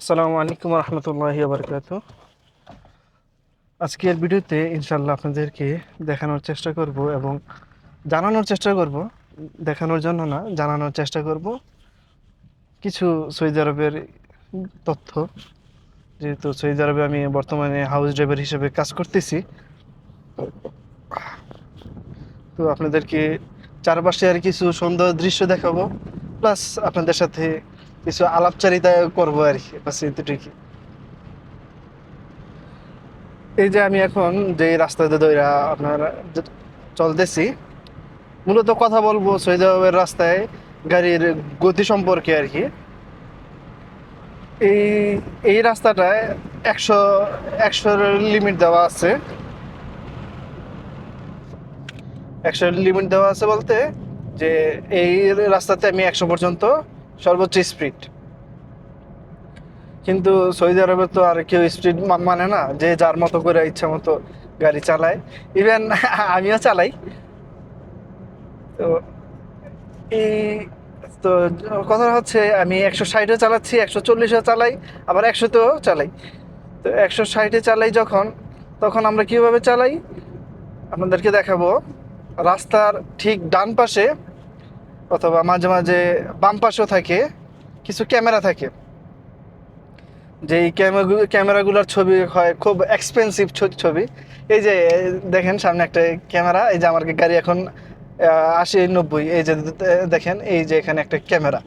আসসালামু আলাইকুম রহমতুল্লাহি বারকাত আজকের ভিডিওতে ইনশাল্লাহ আপনাদেরকে দেখানোর চেষ্টা করব এবং জানানোর চেষ্টা করব, দেখানোর জন্য না, জানানোর চেষ্টা করব কিছু সৌদি আরবের তথ্য। যেহেতু সৌদি আরবে আমি বর্তমানে হাউস ড্রাইভার হিসেবে কাজ করতেছি। তো আপনাদেরকে চারপাশে আর কিছু সুন্দর দৃশ্য দেখাবো প্লাস আপনাদের সাথে কিছু আলাপচারিতা করব আর কি এই যে আমি এখন যে রাস্তাতে দইরা আপনার চলতেছি, মূলত কথা বলব সৈয়দ রাস্তায় গাড়ির গতি সম্পর্কে আর কি। এই এই রাস্তাটায় একশো, একশোর লিমিট দেওয়া আছে। একশো লিমিট দেওয়া আছে বলতে যে এই রাস্তাতে আমি একশো পর্যন্ত সর্বোচ্চ স্পিড। কিন্তু সৌদি আরবে তো আর কেউ স্পিড মানে না, যে যার মতো করে ইচ্ছা মতো গাড়ি চালায়। ইভেন আমিও চালাই। তো এই তো কথা হচ্ছে, আমি একশো ষাটে চালাচ্ছি, একশো চল্লিশে চালাই, আবার একশোতেও চালাই। তো একশো ষাটে চালাই যখন, তখন আমরা কীভাবে চালাই? আপনাদেরকে দেখাবো। রাস্তার ঠিক ডান পাশে অথবা মাঝে মাঝে বাম পাশেও থাকে, কিছু ক্যামেরা থাকে। যেই ক্যামেরা ক্যামেরাগুলোর ছবি হয়, খুব এক্সপেন্সিভ ছবি। এই যে দেখেন সামনে একটা ক্যামেরা, এই যে আমার গাড়ি এখন আশি নব্বই, এই যে দেখেন, এই যে এখানে একটা ক্যামেরা।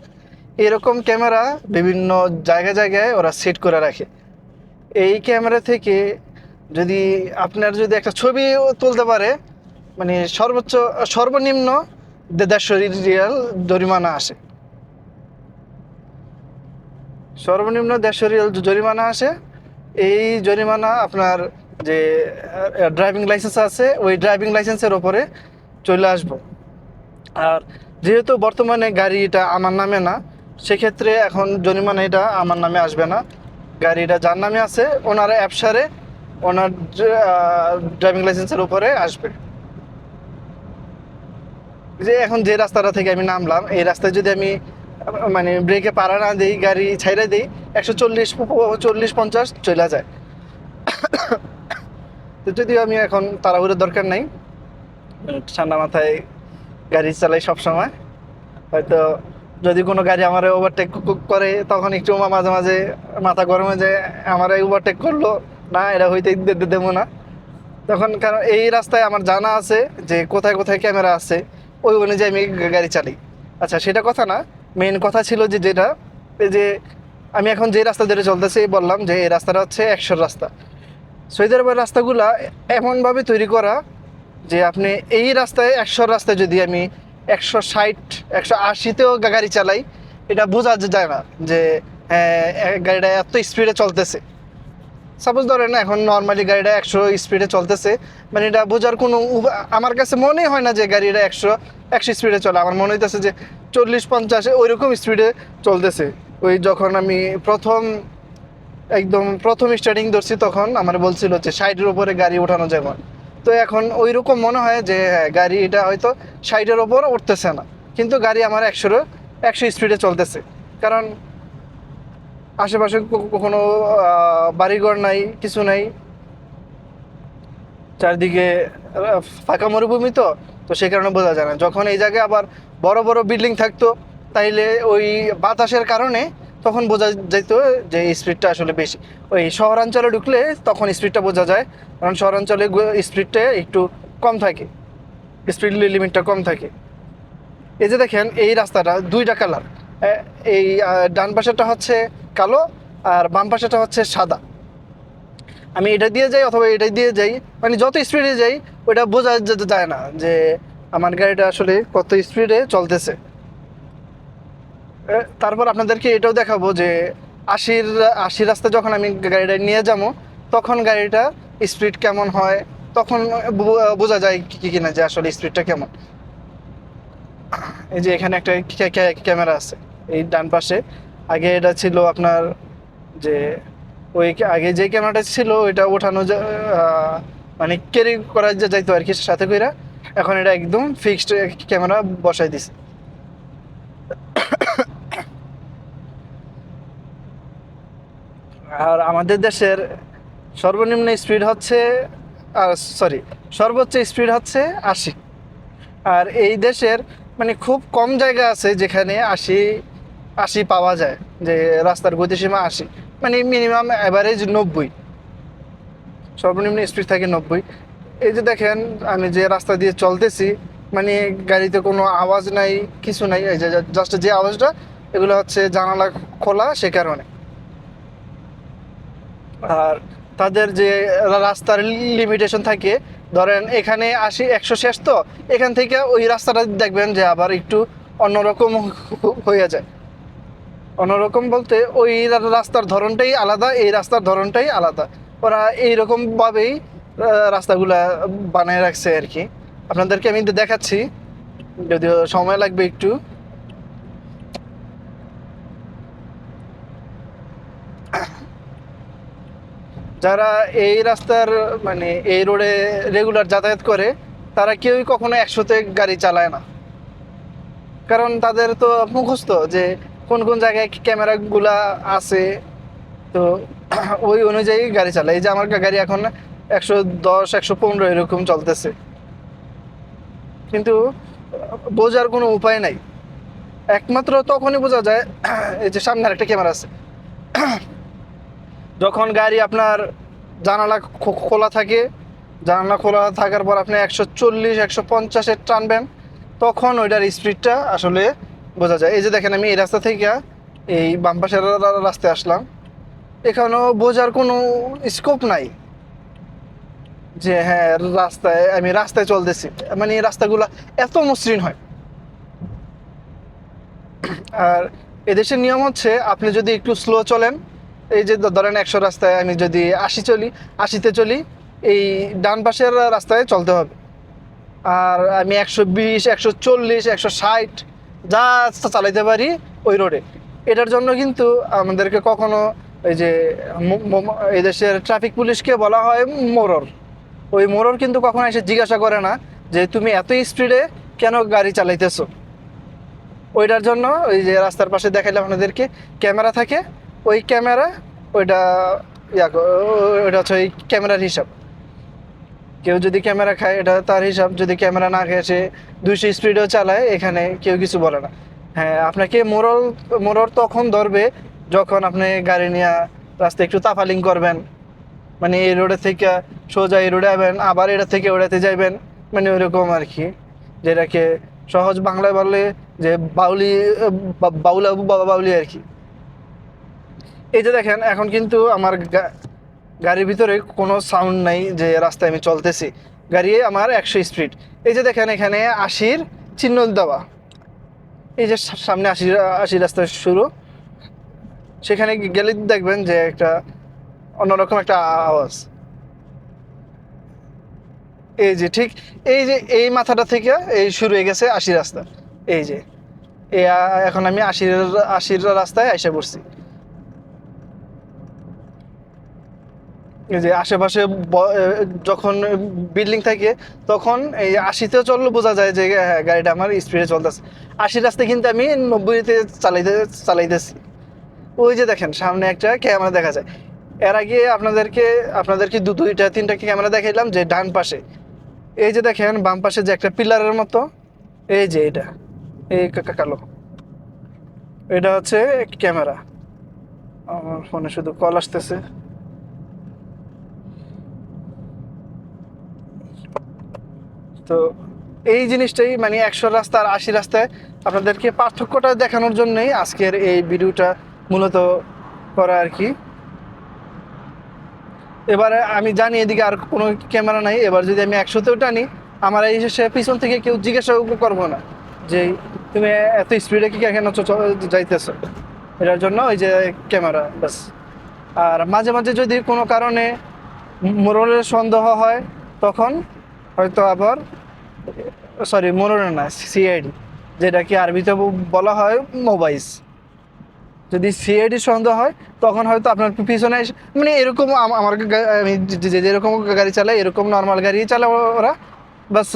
এরকম ক্যামেরা বিভিন্ন জায়গায় জায়গায় ওরা সেট করে রাখে। এই ক্যামেরা থেকে যদি আপনার যদি একটা ছবি তুলতে পারে মানে সর্বোচ্চ, সর্বনিম্ন দেড়শো রিয়াল জরিমানা আসে। সর্বনিম্ন দেড়শো রিয়াল জরিমানা আসে। এই জরিমানা আপনার যে ড্রাইভিং লাইসেন্স আছে, ওই ড্রাইভিং লাইসেন্সের ওপরে চলে আসব। আর যেহেতু বর্তমানে গাড়িটা আমার নামে না, সেক্ষেত্রে এখন জরিমানা এটা আমার নামে আসবে না। গাড়িটা যার নামে আছে, ওনার অ্যাপসারে ওনার ড্রাইভিং লাইসেন্সের উপরে আসবে। যে এখন যে রাস্তাটা থেকে আমি নামলাম, এই রাস্তায় যদি আমি মানে ব্রেকে পাড়া না দিই, গাড়ি ছাইড়ে দিই, একশো চল্লিশ চল্লিশ, পঞ্চাশ চলে যায়। তো যদিও আমি এখন তাড়াহুড়োর দরকার নাই, ঠান্ডা মাথায় গাড়ি চালাই সব সময় হয়তো যদি কোনো গাড়ি আমার ওভারটেক করে, তখন একটু মাঝে মাঝে মাথা গরমে যে আমার ওভারটেক করল, না, এটা হইতে দেবো না। তখন কারণ এই রাস্তায় আমার জানা আছে যে কোথায় কোথায় ক্যামেরা আছে। ওই অনুযায়ী আমি গাড়ি চালাই। আচ্ছা সেটা কথা না। মেন কথা ছিল যে যেটা যে আমি এখন যে রাস্তা ধরে চলতেছি বললাম যে এই রাস্তাটা হচ্ছে একশোর রাস্তা। সৌদি আরবের রাস্তাগুলা এমনভাবে তৈরি করা যে আপনি এই রাস্তায় একশোর রাস্তায় যদি আমি একশো ষাট একশো আশিতেও গাড়ি চালাই এটা বোঝা যায় না যে হ্যাঁ, গাড়িটা এত স্পিডে চলতেছে। সাপোজ ধরেন এখন নর্মালি গাড়িটা একশো স্পিডে চলতেছে মানে এটা বোঝার কোনো আমার কাছে মনেই হয় না যে গাড়িটা একশো একশো স্পিডে চলে। আমার মনে হইতেছে যে চল্লিশ পঞ্চাশে ওই রকম স্পিডে চলতেছে। ওই যখন আমি প্রথম একদম প্রথম স্টার্টিং ধরছি তখন আমার বলছিল যে সাইডের উপরে গাড়ি ওঠানো যাবে না। তো এখন ওই রকম মনে হয় যে হ্যাঁ, গাড়ি এটা হয়তো সাইডের ওপর উঠতেছে না। কিন্তু গাড়ি আমার একশোর একশো স্পিডে চলতেছে। কারণ আশেপাশে কোনো বাড়িঘর নাই, কিছু নাই। চারদিকে ফাঁকা মরুভূমি তো তো সেই কারণে বোঝা যায় না। যখন এই জায়গায় আবার বড় বড় বিল্ডিং থাকতো, তাইলে ওই বাতাসের কারণে তখন বোঝা যেত যে স্পিডটা আসলে বেশি। ওই শহরাঞ্চলে ঢুকলে তখন স্পিডটা বোঝা যায়, কারণ শহরাঞ্চলে স্পিডটা একটু কম থাকে। স্পিড লিমিটটা কম থাকে। এই যে দেখেন, এই রাস্তাটা দুইটা কালার এই ডান পাশেরটা হচ্ছে কালো আর বাম পাশেটা হচ্ছে সাদা। আমি এটা দিয়ে যাই অথবা এটা দিয়ে যাই মানে যত স্পিডে যাই, ওটা বোঝা যা- যায় না যে আমার গাড়িটা আসলে কত স্পিডে চলতেছে। তারপর আপনাদেরকে এটাও দেখাবো যে আশির আশি রাস্তা যখন আমি গাড়িটা নিয়ে যাব, তখন গাড়িটা স্পিড কেমন হয়, তখন বোঝা যায় কি কিনা যে আসলে স্পিডটা কেমন। এই যে এখানে একটা ক্যা- ক্যা- ক্যামেরা আছে, এই ডান পাশে। আগে এটা ছিল আপনার যে ওই আগে যে ক্যামেরাটা ছিল, ওইটা ওঠানো মানে ক্যারি করা যা- যাইতো আর কি সাথে কইরা, এখন এটা একদম ফিক্সড ক্যামেরা বসাই দিছে। আর আমাদের দেশের সর্বনিম্ন স্পিড হচ্ছে আর সরি সর্বোচ্চ স্পিড হচ্ছে আশি। আর এই দেশের মানে খুব কম জায়গা আছে যেখানে আশি আশি পাওয়া যায়, যে রাস্তার গতিসীমা আশি। মানে মিনিমাম অ্যাভারেজ নব্বই। সর্বনিম্ন স্পিড থাকে নব্বই। এই যে দেখেন, আমি যে রাস্তা দিয়ে চলতেছি মানে গাড়িতে কোনো আওয়াজ নাই, কিছু নাই, এই যে জাস্ট যে আওয়াজটা, এগুলো হচ্ছে জানালা খোলা সে কারণে। আর তাদের যে রাস্তার লিমিটেশন থাকে, ধরেন এখানে আসি একশো শেষ তো, এখান থেকে ওই রাস্তাটা দেখবেন যে আবার একটু অন্যরকম হয়ে যায়। অন্যরকম বলতে ওই রাস্তার ধরনটাই আলাদা, এই রাস্তার ধরনটাই আলাদা। ওরা এইরকমভাবেই রাস্তাগুলা বানায় রাখছে আর কি। আপনাদেরকে আমি দেখাচ্ছি, যদিও সময় লাগবে একটু। যারা এই রাস্তার মানে এই রোডে রেগুলার যাতায়াত করে, তারা কেউই কখনো একশোতে গাড়ি চালায় না। কারণ তাদের তো মুখস্থ যে কোন কোন জায়গায় ক্যামেরাগুলা আছে? তো ওই অনুযায়ী গাড়ি চালায় এই যে আমার গাড়ি এখন একশো দশ, একশো পনেরো এরকম চলতেছে। কিন্তু বোঝার কোনো উপায় নাই। একমাত্র তখনই বোঝা যায় এই যে সামনে একটা ক্যামেরা আছে। যখন গাড়ি আপনার জানালা খোলা থাকে, জানালা খোলা থাকার পর আপনি একশো চল্লিশ, একশো পঞ্চাশে টানবেন, তখন ওইটার স্পিডটা আসলে বোঝা যায়। এই যে দেখেন আমি এই রাস্তা থেকে এই বাম পাশের রা- রা- রাস্তায় আসলাম। এখানেও বোঝার কোনো স্কোপ নাই যে হ্যাঁ রাস্তায়, আমি রাস্তায় চলতেছি। মানে এই রাস্তাগুলো এত মসৃণ হয়। আর এদেশের নিয়ম হচ্ছে, আপনি যদি একটু স্লো চলেন, এই যে ধরেন একশো রাস্তায় আমি যদি আশি চলি, আশিতে চলি, এই ডান পাশের রাস্তায় চলতে হবে। আর আমি একশো বিশ, একশো চল্লিশ, একশো ষাট যা চালাইতে পারি ওই রোডে এটার জন্য কিন্তু আমাদেরকে কখনো এই যে এই দেশের ট্রাফিক পুলিশকে বলা হয় মোরর। ওই মোরর কিন্তু কখনো এসে জিজ্ঞাসা করে না যে তুমি এত স্পিডে কেন গাড়ি চালাইতেছো? ওইটার জন্য ওই যে রাস্তার পাশে দেখাইলাম আপনাদেরকে, ক্যামেরা থাকে। ওই ক্যামেরা, ওইটা, ইয়া ওইটা হচ্ছে ওই ক্যামেরার হিসাব। কেউ যদি ক্যামেরা খায়, এটা তার হিসাব। যদি ক্যামেরা না খেয়ে সে দুইশো স্পিডেও চালায়, এখানে কেউ কিছু বলে না। হ্যাঁ আপনাকে মোরল মোরল তখন ধরবে যখন আপনি গাড়ি নিয়ে রাস্তায় একটু তাফালিং করবেন। মানে এই রোডে থেকে সোজা এই রোডে যাবেন আবার এটা থেকে ওটাতে যাবেন মানে ওইরকম আর কি যেটাকে সহজ বাংলায় বললে যে বাউলি বাউলা বাবা বাউলি আর কি। এই যে দেখেন, এখন কিন্তু আমার গাড়ির ভিতরে কোনো সাউন্ড নাই যে রাস্তায় আমি চলতেছি। গাড়ি আমার একশো স্পিড এই যে দেখেন এখানে আশির চিহ্ন দেওয়া। এই যে সামনে আশি আশি রাস্তা শুরু। সেখানে গেলে দেখবেন যে একটা অন্যরকম একটা আওয়াজ। এই যে ঠিক, এই যে এই মাথাটা থেকে এই শুরু হয়ে গেছে আশি রাস্তা। এই যে এখন আমি আশির আশির রাস্তায় এসে পড়ছি। যে আশেপাশে যখন বিল্ডিং থাকে, তখন এই আশিতেও চললে বোঝা যায় যে হ্যাঁ গাড়িটা আমার স্পিডে চলতেছে। আশি রাস্তায় কিন্তু আমি নব্বইতে চালাইতে চালাইতেছি। ওই যে দেখেন, সামনে একটা ক্যামেরা দেখা যায়। এর আগে আপনাদেরকে আপনাদেরকে দু, দুইটা, তিনটা ক্যামেরা দেখাইলাম? যে ডান পাশে। এই যে দেখেন, বাম পাশে যে একটা পিলারের মতো। এই যে এটা। এই কালো। এটা হচ্ছে ক্যামেরা আমার ফোনে শুধু কল আসতেছে। তো এই জিনিসটাই মানে একশো রাস্তা আর আশি রাস্তায় আপনাদেরকে পার্থক্যটা দেখানোর জন্যই আজকের এই ভিডিওটা মূলত করা আর কি। এবারে আমি জানি এদিকে আর কোনো ক্যামেরা নাই, এবার যদি আমি একশোতেও টানি, আমার এই সে পিছন থেকে কেউ জিজ্ঞাসা করব না যে তুমি এত স্পিডে কি কেন যাইতেছো? এটার জন্য ওই যে ক্যামেরা বাস আর মাঝে মাঝে যদি কোনো কারণে মোরলের সন্দেহ হয়, তখন হয়তো আবার সরি না সিআইডি যেটাকে আরবিতে বলা হয় মোবাইস যদি সিআইডি সন্দেহ হয়, তখন হয়তো আপনার পিছনে মানে এরকম আমার আমি যেরকম গাড়ি চালাই এরকম নর্মাল গাড়ি চালায় ওরা। বাস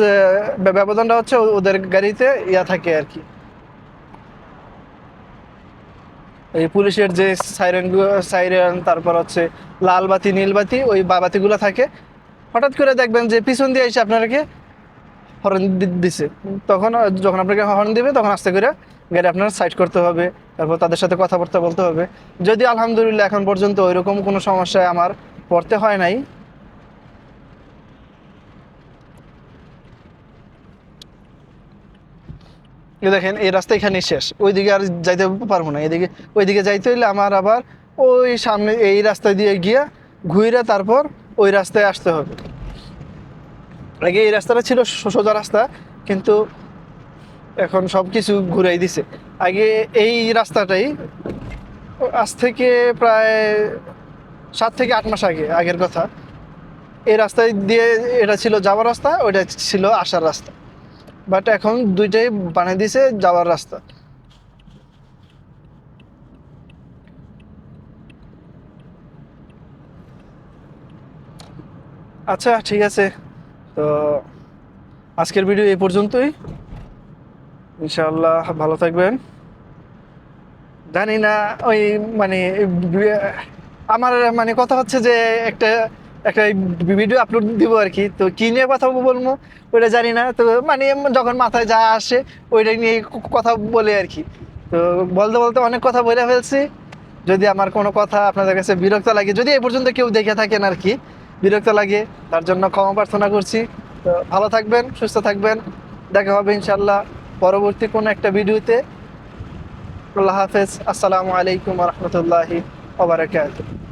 ব্যবধানটা হচ্ছে ওদের গাড়িতে ইয়া থাকে আর কি। এই পুলিশের যে সাইরেন সাইরেন তারপর হচ্ছে লাল বাতি, নীল বাতি, ওই বাতিগুলো থাকে হঠাৎ করে দেখবেন যে পিছন দিয়ে এসে আপনাকে হর্ন দিছে। তখন যখন আপনাকে হর্ন দিবে, তখন আস্তে করে গাড়ি আপনার সাইড করতে হবে, তারপর তাদের সাথে কথাবার্তা বলতে হবে। যদি আলহামদুলিল্লাহ এখন পর্যন্ত ওইরকম কোনো সমস্যায় আমার পড়তে হয় নাই দেখেন, এই রাস্তা এখানেই শেষ। ওইদিকে আর যাইতে পারব না। এদিকে, ওইদিকে যাইতে হইলে আমার আবার ওই সামনে এই রাস্তা দিয়ে গিয়ে ঘুরে তারপর ওই রাস্তায় আসতে হবে। আগে এই রাস্তাটা ছিল সোজা রাস্তা, কিন্তু এখন সব কিছু ঘুরাই দিছে। আগে এই রাস্তাটাই আজ থেকে প্রায় সাত থেকে আট মাস আগে, আগের কথা। এই রাস্তায় দিয়ে এটা ছিল যাওয়ার রাস্তা, ওইটা ছিল আসার রাস্তা। বাট এখন দুইটাই বানিয়ে দিছে যাওয়ার রাস্তা। আচ্ছা ঠিক আছে। তো আজকের ভিডিও এই পর্যন্তই। ইনশাআল্লাহ, ভালো থাকবেন। জানি না, ওই মানে আমার মানে কথা হচ্ছে যে একটা একটা ভিডিও আপলোড দিব আর কি। তো কি নিয়ে কথা বলব ওইটা জানি না। তো মানে যখন মাথায় যা আসে, ওইটা নিয়ে কথা বলে আর কি। তো বলতে বলতে অনেক কথা বলে ফেলছি। যদি আমার কোনো কথা আপনাদের কাছে বিরক্ত লাগে, যদি এই পর্যন্ত কেউ দেখে থাকেন আর কি বিরক্ত লাগে, তার জন্য ক্ষমা প্রার্থনা করছি। তো ভালো থাকবেন, সুস্থ থাকবেন। দেখা হবে ইনশাল্লাহ পরবর্তী কোনো একটা ভিডিওতে। আল্লাহ হাফেজ। আসসালামু আলাইকুম রহমতুল্লাহি ওবরাকাতুহ